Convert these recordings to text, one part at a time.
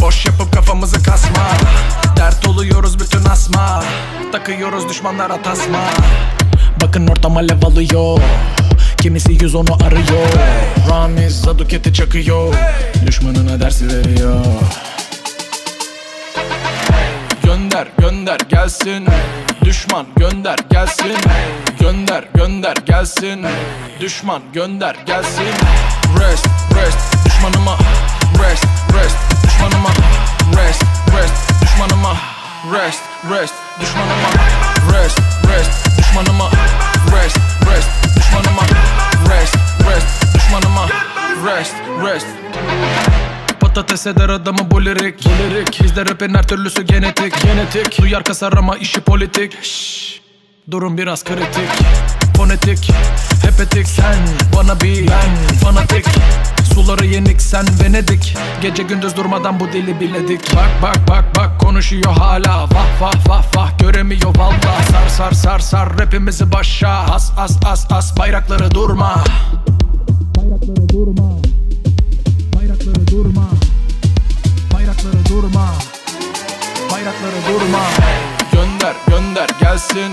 Boş yapıp kafamızı kasma. Dert oluyoruz bütün asma. Takıyoruz düşmanlara tasma. Bakın ortam alev alıyor. Kimisi yüz onu arıyor. Ramiz Zaduket'i çakıyor. Düşmanına dersi veriyor. Gönder gönder gelsin. Düşman gönder gelsin. Gönder gönder gelsin. Düşman gönder gelsin. Rest rest düşmanıma rest düşmanıma. Rest rest düşmanıma. Rest rest düşmanıma. Rest rest düşmanıma. Rest rest düşmanıma. Rest rest düşmanıma. Rest rest. Patates eder adamı bu lirik Lirik Bizde rapin her türlüsü genetik. Genetik. Duyar kasar ama işi politik. Şşş. Durum biraz kritik. Fonetik. Hep etik Sen bana bir Ben. Fanatik Suları yenik sen Venedik Gece gündüz durmadan bu dili biledik Bak bak bak bak konuşuyor hala. Vah vah vah vah göremiyor valla Sar sar sar sar rapimizi başa. As as as as bayrakları durma. Bayrakları durma. Bayrakları durma. Bayrakları durma. Bayrakları durma. Gönder gönder gelsin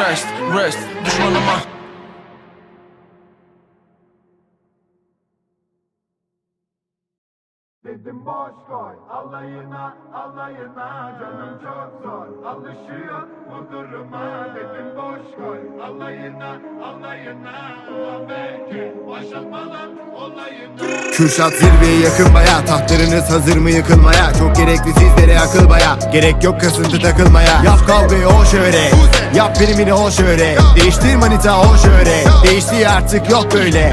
Rest rest boş koy alayına alayına. Canım çok zor. Alışıyor bu duruma. Dedim boş koy alayına alayına. Ulan belki başlatmadan Kürşat zirveye yakın baya. Tahtlarınız hazır mı yıkılmaya? Çok gerekli sizlere akıl baya. Gerek yok kasıntı takılmaya. Yap kavgayı o şöyle Yap primini o şöyle Değiştir manita o şöyle Değişti artık yok böyle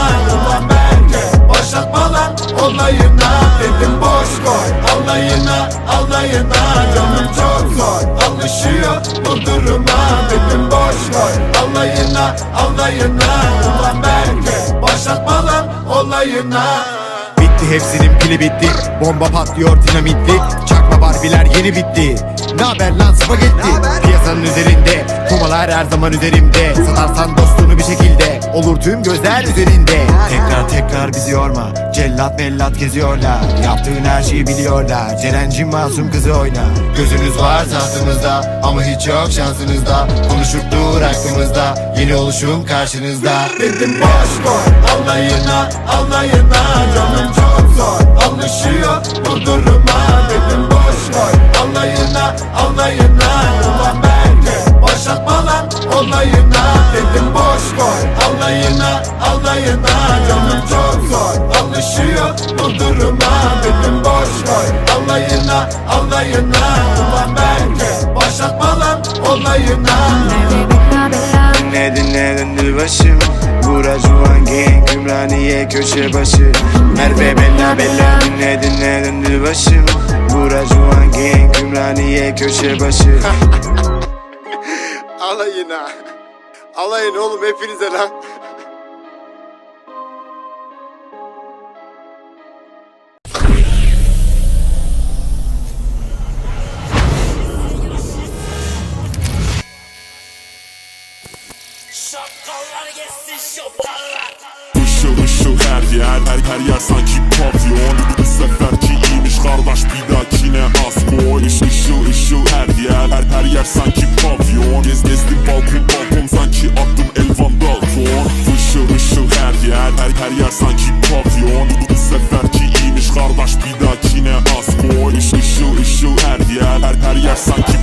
alayına canım çok zor. Alışıyor bu duruma Dedim boş koy alayına alayına ulan belki başlatma lan olayına. Bitti hepsinin pili bitti. Bomba patlıyor dinamitli. Çakma barbiler yeni bitti. Naber lan spagetti Piyasanın üzerinde Kumalar her zaman üzerimde. Satarsan dostunu bir şekilde Olur tüm gözler üzerinde. Tekrar tekrar bizi yorma. Cellat mellat geziyorlar. Yaptığın her şeyi biliyorlar. Ceren'cim masum kızı oyna. Gözünüz var tahtımızda Ama hiç yok şansınızda. Konuşup dur aklımızda. Yeni oluşum karşınızda. Dedim boş koy. Alayına alayına canım çok zor. Alışıyor bu duruma Dedim boş koy. Alayına alayına alayına canım çok zor. Alışıyor bu duruma Dedim boş koy alayına alayına ulan belki başlatma lan olayına. Dinle dinle döndür başım Bura Juan Gang Ümraniye köşe başı. Merve Bella Bella Dinle dinle döndür başım Bura Juan Gang Ümraniye köşe başı. Alayına. Alayın oğlum hepinize lan Shut Işıl ışıl her yer her, her yer sanki pavyon. Bu seferki iyiymiş kardeş bir dahakine az koy Iş, Işıl ışıl her yer her, her yer sanki pavyon. Gez gezdim balkon balkon sanki attım Elvan Dalton Işıl ışıl her yer her, her yer sanki pavyon. Bu seferki iyiymiş kardeş bir dahakine az koy Iş, Işıl ışıl her yer her, her yer sanki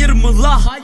Hayır mı la? Hayır.